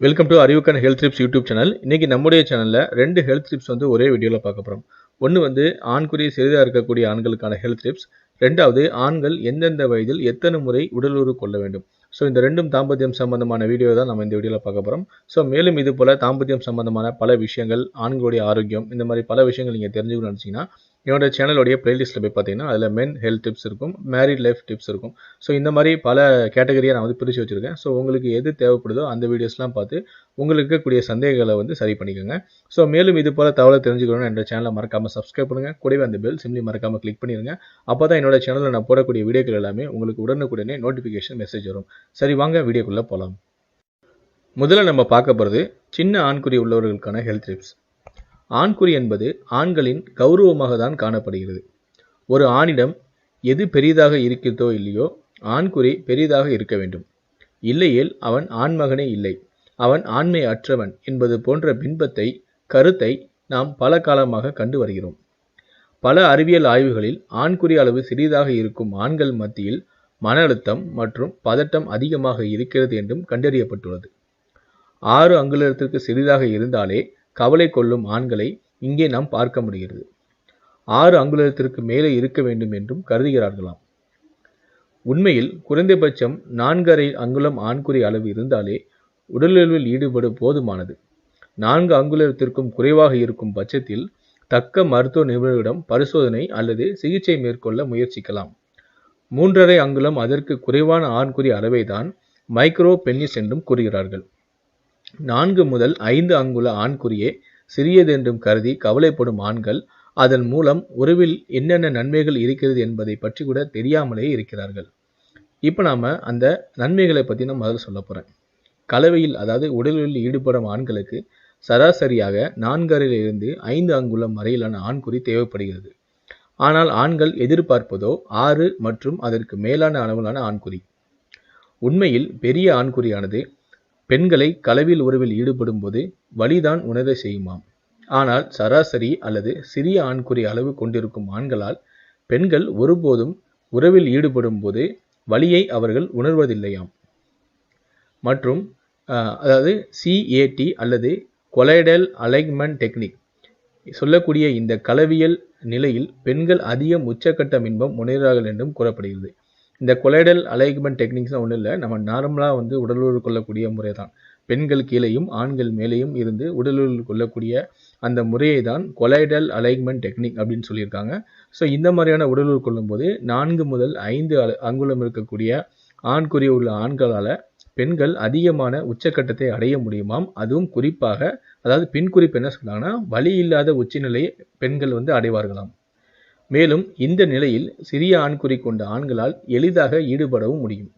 Welcome to அறிவுக்கான health tips YouTube channel இன்னைக்கு நம்முடைய சேனலில் ரெண்டு ஹெல்த் ட்ரிப்ஸ் வந்து ஒரே வீடியோவில் பார்க்க போகிறோம் ஒன்று வந்து ஆண்குறி சிறிதாக இருக்கக்கூடிய ஆண்களுக்கான ஹெல்த் ட்ரிப்ஸ் ரெண்டாவது ஆண்கள் எந்தெந்த வயதில் எத்தனை முறை உடலுறவு கொள்ள வேண்டும். ஸோ இந்த ரெண்டும் தாம்பத்தியம் சம்பந்தமான வீடியோ தான் நம்ம இந்த வீடியோவில் பார்க்க போகிறோம் ஸோ மேலும் இது போல் தாம்பத்தியம் சம்பந்தமான பல விஷயங்கள் ஆண்களுடைய ஆரோக்கியம் இந்த மாதிரி பல விஷயங்கள் நீங்கள் தெரிஞ்சுக்கணும்னு நினச்சிங்கன்னா என்னோட சேனலுடைய பிளேலிஸ்ட்டில் போய் பார்த்தீங்கன்னா அதில் மென் ஹெல்த் டிப்ஸ் இருக்கும் மேரிட் லைஃப் டிப்ஸ் இருக்கும். ஸோ இந்த மாதிரி பல கேட்டகரியாக நான் வந்து பிரித்து வச்சுருக்கேன். ஸோ உங்களுக்கு எது தேவைப்படுதோ அந்த வீடியோஸ்லாம் பார்த்து உங்களுக்கு இருக்கக்கூடிய சந்தேகங்களை வந்து சரி பண்ணிக்கோங்க. ஸோ மேலும் இது போல் தகவலை தெரிஞ்சுக்கணும்னு என்னோட சேனலை மறக்காமல் சப்ஸ்கிரைப் பண்ணுங்கள் கூடவே அந்த பெல் சிம்லி மறக்காமல் கிளிக் பண்ணிடுங்க அப்போ தான் என்னோட சேனலில் நான் போடக்கூடிய வீடியோக்கள் எல்லாமே உங்களுக்கு உடனுக்குடனே நோட்டிஃபிகேஷன் மெசேஜ் வரும். சரி வாங்க வீடியோக்குள்ளே போகலாம் முதல்ல நம்ம பார்க்க போகிறது சின்ன ஆண்குறி உள்ளவர்களுக்கான ஹெல்த் டிப்ஸ் ஆண்குறி என்பது ஆண்களின் கௌரவமாக தான் காணப்படுகிறது. ஒரு ஆணிடம் எது பெரிதாக இருக்கிறதோ இல்லையோ ஆண்குறி பெரிதாக இருக்க வேண்டும். இல்லையேல் அவன் ஆண்மகனே இல்லை. அவன் ஆண்மை அற்றவன் என்பது போன்ற பின்பத்தை கருத்தை நாம் பல காலமாக கண்டு வருகிறோம். பல அறிவியல் ஆய்வுகளில் ஆண்குறி அளவு சிறிதாக இருக்கும் ஆண்கள் மத்தியில் மன அழுத்தம் மற்றும் பதட்டம் அதிகமாக இருக்கிறது என்றும் கண்டறியப்பட்டுள்ளது. ஆறு அங்குலத்திற்கு சிறிதாக இருந்தாலே கவலை கொள்ளும் ஆண்களை இங்கே நாம் பார்க்க முடிகிறது. ஆறு அங்குலத்திற்கு மேலே இருக்க வேண்டும் என்றும் கருதுகிறார்களாம். உண்மையில் குறைந்தபட்சம் நான்கரை அங்குலம் ஆண்குறி அளவு இருந்தாலே உடலுறவில் ஈடுபட போதுமானது. நான்கு அங்குலத்திற்கும் குறைவாக இருக்கும் பட்சத்தில் தக்க மருத்துவ நிபுணரிடம் பரிசோதனை அல்லது சிகிச்சை மேற்கொள்ள முயற்சிக்கலாம். மூன்றரை அங்குலம் அதற்கு குறைவான ஆண்குறி அளவை தான் மைக்ரோ பென்னிஸ் என்றும் கூறுகிறார்கள். நான்கு முதல் ஐந்து அங்குல ஆண்குறியே சிறியதென்றும் கருதி கவலைப்படும் ஆண்கள் அதன் மூலம் உறவில் என்னென்ன நன்மைகள் இருக்கிறது என்பதை பற்றி கூட தெரியாமலே இருக்கிறார்கள். இப்போ நாம் அந்த நன்மைகளை பற்றி நான் முதல்ல சொல்ல போகிறேன் கலவையில் அதாவது உடலில் ஈடுபடும் ஆண்களுக்கு சராசரியாக நான்கரிலிருந்து ஐந்து அங்குலம் வரையிலான ஆண்குறி தேவைப்படுகிறது. ஆனால் ஆண்கள் எதிர்பார்ப்பதோ ஆறு மற்றும் அதற்கு மேலான அளவிலான ஆண்குறி. உண்மையில் பெரிய ஆண்குறியானது பெண்களை களவில் உறவில் ஈடுபடும் போது வலிதான் உணர செய்யுமாம். ஆனால் சராசரி அல்லது சிறிய ஆண்குறி அளவு கொண்டிருக்கும் ஆண்களால் பெண்கள் ஒருபோதும் உறவில் ஈடுபடும் போது வலியை அவர்கள் உணர்வதில்லையாம். மற்றும் அதாவது சிஏடி அல்லது கொலைடல் அலைன்மெண்ட் டெக்னிக் சொல்லக்கூடிய இந்த களவியல் நிலையில் பெண்கள் அதிகம் உச்சக்கட்ட இன்பம் உணர்கிறார்கள் என்றும் கூறப்படுகிறது. இந்த கொலைடல் அலைக்மெண்ட் டெக்னிக்ஸ்லாம் ஒன்றும் இல்லை. நம்ம நார்மலாக வந்து உடலுறு கொள்ளக்கூடிய முறை தான் பெண்கள் கீழேயும் ஆண்கள் மேலேயும் இருந்து உடலுறு கொள்ளக்கூடிய அந்த முறையை தான் கொலைடல் அலைக்மெண்ட் டெக்னிக் அப்படின்னு சொல்லியிருக்காங்க. ஸோ இந்த மாதிரியான உடலுறு கொள்ளும்போது நான்கு முதல் ஐந்து அங்குலம் இருக்கக்கூடிய ஆண்குறி உள்ள ஆண்களால் பெண்கள் அதிகமான உச்சக்கட்டத்தை அடைய முடியுமாம். அதுவும் குறிப்பாக அதாவது பெண் குறிப்பு என்ன சொன்னாங்கன்னா வலி இல்லாத உச்சநிலையை பெண்கள் வந்து அடைவார்களாம். மேலும் இந்த நிலையில் சிறிய ஆண்குறி கொண்ட ஆண்களால் எளிதாக ஈடுபடவும் முடியும்.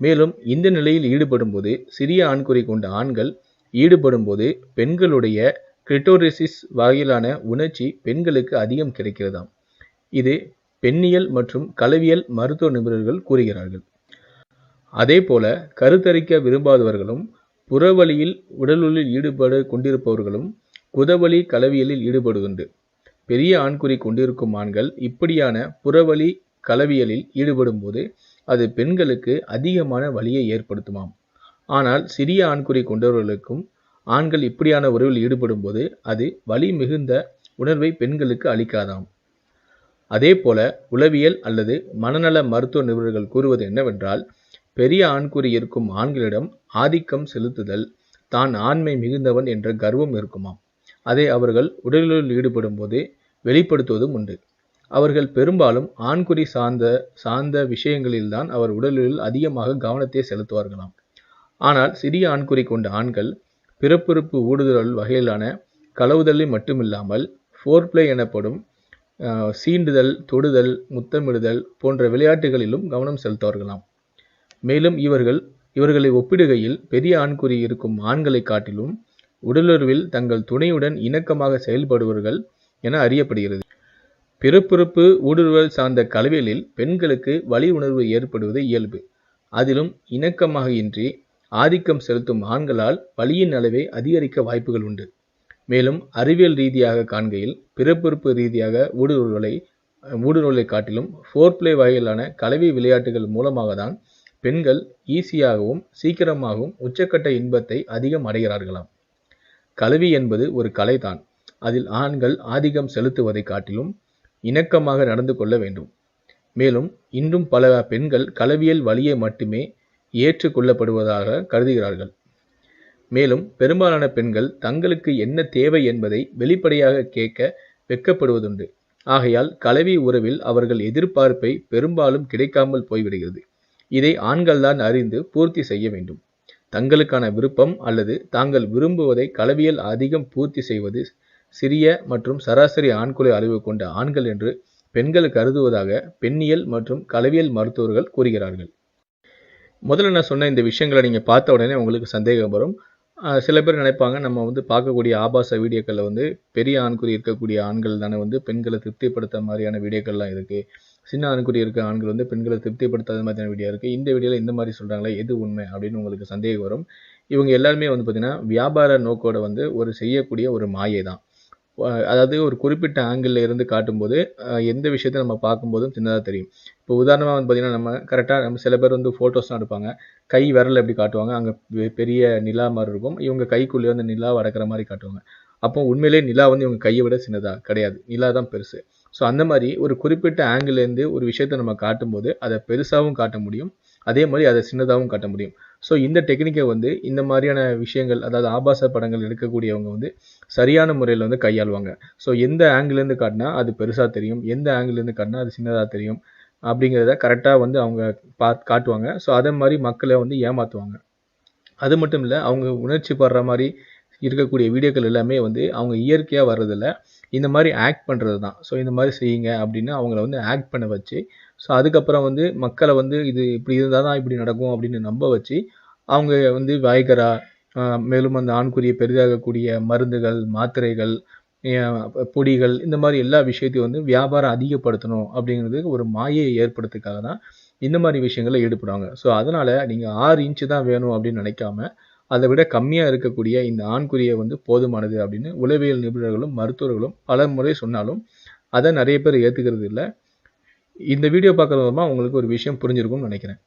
மேலும் இந்த நிலையில் ஈடுபடும் போது சிறிய ஆண்குறி கொண்ட ஆண்கள் ஈடுபடும் போது பெண்களுடைய கிரிட்டோரிசிஸ் வகையிலான உணர்ச்சி பெண்களுக்கு அதிகம் கிடைக்கிறதாம். இது பெண்ணியல் மற்றும் கலவியல் மருத்துவ நிபுணர்கள் கூறுகிறார்கள். அதே போல கருத்தரிக்க விரும்பாதவர்களும் புறவழியில் உடலுள்ளில் ஈடுபட கொண்டிருப்பவர்களும் குதவழி கலவியலில் ஈடுபடுகின்ற பெரிய ஆண்குறி கொண்டிருக்கும் ஆண்கள் இப்படியான புறவழி கலவியலில் ஈடுபடும் போது அது பெண்களுக்கு அதிகமான வலியை ஏற்படுத்துமாம். ஆனால் சிறிய ஆண்குறி கொண்டவர்களுக்கும் ஆண்கள் இப்படியான உறவில் ஈடுபடும் போது அது வலி மிகுந்த உணர்வை பெண்களுக்கு அளிக்காதாம். அதே போல உளவியல் அல்லது மனநல மருத்துவ நிபுணர்கள் கூறுவது என்னவென்றால் பெரிய ஆண்குறி இருக்கும் ஆண்களிடம் ஆதிக்கம் செலுத்துதல் தான் ஆண்மை மிகுந்தவன் என்ற கர்வம் இருக்குமாம். அதை அவர்கள் உடலில் ஈடுபடும் போது வெளிப்படுத்துவதும் உண்டு. அவர்கள் பெரும்பாலும் ஆண்குறி சார்ந்த சார்ந்த விஷயங்களில்தான் அவர் உடலில் அதிகமாக கவனத்தை செலுத்துவார்களாம். ஆனால் சிறிய ஆண்குறி கொண்ட ஆண்கள் பிறப்புறுப்பு ஊடுதல் வகையிலான களவுதலை மட்டுமில்லாமல் ஃபோர்ப்ளே எனப்படும் சீண்டுதல் தொடுதல் முத்தமிடுதல் போன்ற விளையாட்டுகளிலும் கவனம் செலுத்துவார்களாம். மேலும் இவர்கள் இவர்களை ஒப்பிடுகையில் பெரிய ஆண்குறி இருக்கும் ஆண்களை காட்டிலும் உடலுறவில் தங்கள் துணையுடன் இணக்கமாக செயல்படுவர்கள் என அறியப்படுகிறது. பிறப்புறுப்பு ஊடுருவல் சார்ந்த கலவைகளில் பெண்களுக்கு வலி உணர்வு ஏற்படுவது இயல்பு. அதிலும் இணக்கமாக இன்றி ஆதிக்கம் செலுத்தும் ஆண்களால் வலியின் அளவை அதிகரிக்க வாய்ப்புகள் உண்டு. மேலும் அறிவியல் ரீதியாக காண்கையில் பிறப்புறுப்பு ரீதியாக ஊடுருவலை ஊடுருவலை காட்டிலும் ஃபோர் பிளே வகையிலான கலவை விளையாட்டுகள் மூலமாக தான் பெண்கள் ஈஸியாகவும் சீக்கிரமாகவும் உச்சக்கட்ட இன்பத்தை அதிகம் அடைகிறார்களாம். கல்வி என்பது ஒரு கலைதான். அதில் ஆண்கள் ஆதிக்கம் செலுத்துவதை காட்டிலும் இணக்கமாக நடந்து கொள்ள வேண்டும். மேலும் இன்றும் பல பெண்கள் கலவியல் வழியை மட்டுமே ஏற்றுக்கொள்ளப்படுவதாக கருதுகிறார்கள். மேலும் பெரும்பாலான பெண்கள் தங்களுக்கு என்ன தேவை என்பதை வெளிப்படையாக கேட்க வெட்கப்படுவதுண்டு. ஆகையால் கலவி உறவில் அவர்கள் எதிர்பார்ப்பை பெரும்பாலும் கிடைக்காமல் போய்விடுகிறது. இதை ஆண்கள்தான் அறிந்து பூர்த்தி செய்ய வேண்டும். தங்களுக்கான விருப்பம் அல்லது தாங்கள் விரும்புவதை கலவியல் அதிகம் பூர்த்தி செய்வது சிறிய மற்றும் சராசரி ஆண்குலை அளவு கொண்ட ஆண்கள் என்று பெண்கள் கருதுவதாக பெண்ணியல் மற்றும் கலவியல் மருத்துவர்கள் கூறுகிறார்கள். முதல்ல நான் சொன்ன இந்த விஷயங்களை நீங்கள் பார்த்த உடனே உங்களுக்கு சந்தேகம் வரும். சில பேர் நினைப்பாங்க நம்ம வந்து பார்க்கக்கூடிய ஆபாச வீடியோக்களில் வந்து பெரிய ஆண்குறி இருக்கக்கூடிய ஆண்கள் தானே வந்து பெண்களை திருப்திப்படுத்த மாதிரியான வீடியோக்கள்லாம் இருக்குது சின்ன ஆண்குறி இருக்க ஆண்கள் வந்து பெண்களை திருப்திப்படுத்தாத மாதிரியான வீடியோ இருக்குது இந்த வீடியோவில் இந்த மாதிரி சொல்கிறாங்களே எது உண்மை அப்படின்னு உங்களுக்கு சந்தேகம் வரும். இவங்க எல்லாருமே வந்து பார்த்திங்கன்னா வியாபார நோக்கோட வந்து ஒரு செய்யக்கூடிய ஒரு மாயை தான். அதாவது ஒரு குறிப்பிட்ட ஆங்கிளில் இருந்து காட்டும்போது எந்த விஷயத்தை நம்ம பார்க்கும்போதும் சின்னதாக தெரியும். இப்போ உதாரணமாக வந்து பார்த்திங்கன்னா நம்ம கரெக்டாக நம்ம சில பேர் வந்து ஃபோட்டோஸ்லாம் எடுப்பாங்க. கை விரல் எப்படி காட்டுவாங்க. அங்கே பெரிய நிலா மாதிரி இருக்கும். இவங்க கைக்குள்ளேயே வந்து நிலா அடக்கிற மாதிரி காட்டுவாங்க. அப்போ உண்மையிலேயே நிலா வந்து இவங்க கையை விட சின்னதாக கிடையாது. நிலா தான் பெருசு. ஸோ அந்த மாதிரி ஒரு குறிப்பிட்ட ஆங்கிள்லேருந்து ஒரு விஷயத்தை நம்ம காட்டும்போது அதை பெருசாகவும் காட்ட முடியும். அதே மாதிரி அதை சின்னதாகவும் காட்ட முடியும். ஸோ இந்த டெக்னிக்கை வந்து இந்த மாதிரியான விஷயங்கள் அதாவது ஆபாச படங்கள் எடுக்கக்கூடியவங்க வந்து சரியான முறையில் வந்து கையாளுவாங்க. ஸோ எந்த ஆங்கிலேருந்து காட்டினா அது பெருசாக தெரியும். எந்த ஆங்கிலேருந்து காட்டினா அது சின்னதாக தெரியும். அப்படிங்கிறத கரெக்டாக வந்து அவங்க பா காட்டுவாங்க. ஸோ அதே மாதிரி மக்களை வந்து ஏமாற்றுவாங்க அது மட்டும் இல்லை அவங்க உணர்ச்சி படுற மாதிரி இருக்கக்கூடிய வீடியோக்கள் எல்லாமே வந்து அவங்க இயற்கையாக வர்றதில்ல. இந்த மாதிரி ஆக்ட் பண்ணுறது தான் ஸோ இந்த மாதிரி செய்யுங்க அப்படின்னு அவங்கள வந்து ஆக்ட் பண்ண வச்சு ஸோ அதுக்கப்புறம் வந்து மக்களை வந்து இது இப்படி இருந்தால் தான் இப்படி நடக்கும் அப்படின்னு நம்ப வச்சு அவங்க வந்து வாய்கரா மேலும் அந்த ஆண்குறியை பெரிதாகக்கூடிய மருந்துகள் மாத்திரைகள் பொடிகள் இந்த மாதிரி எல்லா விஷயத்தையும் வந்து வியாபாரம் அதிகப்படுத்தணும் அப்படிங்கிறதுக்கு ஒரு மாயையை ஏற்படுத்துக்காக தான் இந்த மாதிரி விஷயங்களை ஈடுபடுவாங்க. ஸோ அதனால் நீங்கள் ஆறு இன்ச்சு தான் வேணும் அப்படின்னு நினைக்காம அதை விட கம்மியாக இருக்கக்கூடிய இந்த ஆண்குறியை வந்து போதுமானது அப்படின்னு உளவியல் நிபுணர்களும் மருத்துவர்களும் பல முறை சொன்னாலும் அதை நிறைய பேர் ஏற்றுக்கிறது இல்லை. இந்த வீடியோ பார்க்குறது மூலமாக உங்களுக்கு ஒரு விஷயம் புரிஞ்சிருக்கும்னு நினைக்கிறேன்.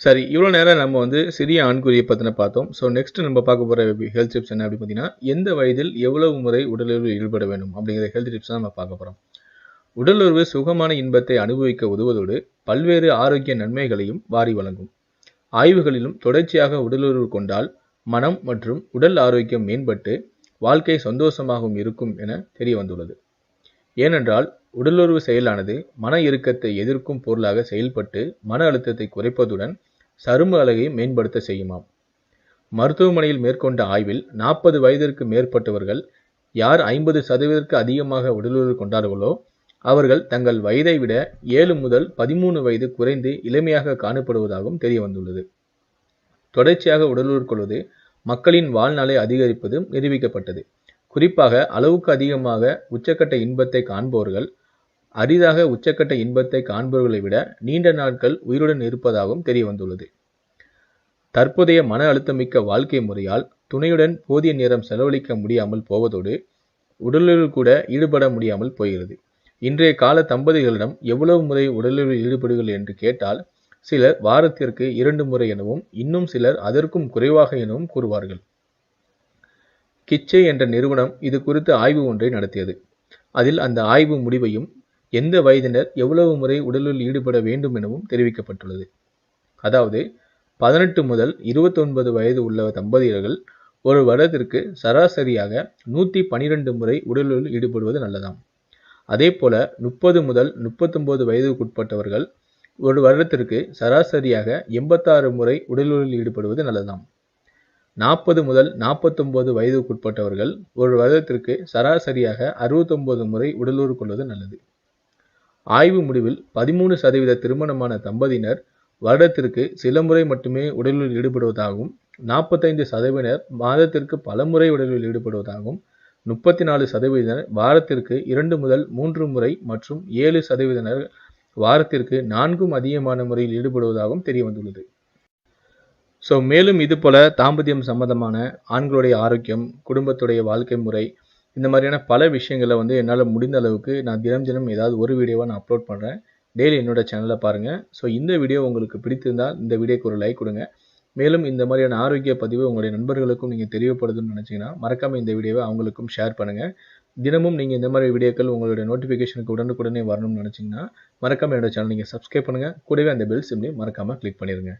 சரி இவ்வளோ நேரம் நம்ம வந்து சிறிய ஆண்குறியை பற்றின பார்த்தோம். ஸோ நெக்ஸ்ட் நம்ம பார்க்க போகிற ஹெல்த் டிப்ஸ் என்ன அப்படின்னு பார்த்தீங்கன்னா எந்த வயதில் எவ்வளவு முறை உடலில் ஈடுபட வேண்டும் அப்படிங்கிற ஹெல்த் டிப்ஸ் தான் நம்ம பார்க்க போகிறோம் உடலுறவு சுகமான இன்பத்தை அனுபவிக்க உதவுவதோடு பல்வேறு ஆரோக்கிய நன்மைகளையும் வாரி வழங்கும். ஆய்வுகளிலும் தொடர்ச்சியாக உடலுறவு கொண்டால் மனம் மற்றும் உடல் ஆரோக்கியம் மேம்பட்டு வாழ்க்கை சந்தோஷமாகவும் இருக்கும் என தெரிய வந்துள்ளது ஏனென்றால் உடலுறவு செயலானது மன இறுக்கத்தை எதிர்க்கும் பொருளாக செயல்பட்டு மன அழுத்தத்தை குறைப்பதுடன் சரும அழகை மேம்படுத்த செய்யுமாம். மருத்துவமனையில் மேற்கொண்ட ஆய்வில் நாற்பது வயதிற்கு மேற்பட்டவர்கள் யார் ஐம்பது சதவீதத்திற்கு அதிகமாக உடலுறவு கொண்டார்களோ அவர்கள் தங்கள் வயதை விட ஏழு முதல் பதிமூணு வயது குறைந்து இளமையாக காணப்படுவதாகவும் தெரிய வந்துள்ளது தொடர்ச்சியாக உடலுறுக்கொள்வது மக்களின் வாழ்நாளை அதிகரிப்பதும் நிரூபிக்கப்பட்டது. குறிப்பாக அளவுக்கு அதிகமாக உச்சக்கட்ட இன்பத்தை காண்பவர்கள் அரிதாக உச்சக்கட்ட இன்பத்தை காண்பவர்களை விட நீண்ட நாட்கள் உயிருடன் இருப்பதாகவும் தெரிய வந்துள்ளது தற்போதைய மன அழுத்தமிக்க வாழ்க்கை முறையால் துணையுடன் போதிய நேரம் செலவழிக்க முடியாமல் போவதோடு உடலில் கூட ஈடுபட முடியாமல் போகிறது. இன்றைய கால தம்பதிகளிடம் எவ்வளவு முறை உடலில் ஈடுபடுகள் என்று கேட்டால் சிலர் வாரத்திற்கு இரண்டு முறை எனவும் இன்னும் சிலர் அதற்கும் குறைவாக எனவும் கூறுவார்கள். கிச்சே என்ற நிறுவனம் இது குறித்து ஆய்வு ஒன்றை நடத்தியது. அதில் அந்த ஆய்வு முடிவையும் எந்த வயதினர் எவ்வளவு முறை உடலில் ஈடுபட வேண்டும் எனவும் தெரிவிக்கப்பட்டுள்ளது. அதாவது பதினெட்டு முதல் இருபத்தொன்பது வயது உள்ள தம்பதியர்கள் ஒரு வருடத்திற்கு சராசரியாக நூற்றி பனிரெண்டு முறை உடலில் ஈடுபடுவது நல்லதாம். அதே போல முப்பது முதல் முப்பத்தொன்பது வயதுக்குட்பட்டவர்கள் ஒரு வருடத்திற்கு சராசரியாக எண்பத்தாறு முறை உடலுறவில் ஈடுபடுவது நல்லதாம் நாற்பது முதல் நாற்பத்தொன்பது வயதுக்குட்பட்டவர்கள் ஒரு வருடத்திற்கு சராசரியாக அறுபத்தொன்பது முறை உடலுறு கொள்வது நல்லது. ஆய்வு முடிவில் பதிமூணு சதவீத திருமணமான தம்பதியினர் வருடத்திற்கு சில முறை மட்டுமே உடலில் ஈடுபடுவதாகவும் நாற்பத்தைந்து சதவீதர் மாதத்திற்கு பல முறை உடலில் ஈடுபடுவதாகவும் முப்பத்தி நாலு சதவீதத்தினர் வாரத்திற்கு இரண்டு முதல் மூன்று முறை மற்றும் ஏழு சதவீதனர் வாரத்திற்கு நான்கும் அதிகமான முறையில் ஈடுபடுவதாகவும் தெரிய வந்துள்ளது ஸோ மேலும் இது போல தாம்பத்தியம் சம்பந்தமான ஆண்களுடைய ஆரோக்கியம் குடும்பத்துடைய வாழ்க்கை முறை இந்த மாதிரியான பல விஷயங்களை வந்து என்னால் முடிந்த அளவுக்கு நான் தினம் தினம் ஏதாவது ஒரு வீடியோவாக நான் அப்லோட் பண்ணுறேன் டெய்லி என்னோட சேனலில் பாருங்கள் ஸோ இந்த வீடியோ உங்களுக்கு பிடித்திருந்தால் இந்த வீடியோக்கு ஒரு லைக் கொடுங்க. மேலும் இந்த மாதிரியான ஆரோக்கிய பதிவு உங்களுடைய நண்பர்களுக்கும் நீங்கள் தெரியப்படுதுன்னு நினச்சிங்கன்னா மறக்காமல் இந்த வீடியோவை அவங்களுக்கும் ஷேர் பண்ணுங்கள் தினமும் நீங்கள் இந்த மாதிரி வீடியோக்கள் உங்களுடைய நோட்டிஃபிகேஷனுக்கு உடனுக்குடனே வரணும்னு நினச்சிங்கன்னா மறக்காமல் என்னோட சேனல் நீங்கள் சப்ஸ்கிரைப் பண்ணுங்கள் கூடவே அந்த பெல் சிம்லையும் மறக்காமல் கிளிக் பண்ணிடுங்க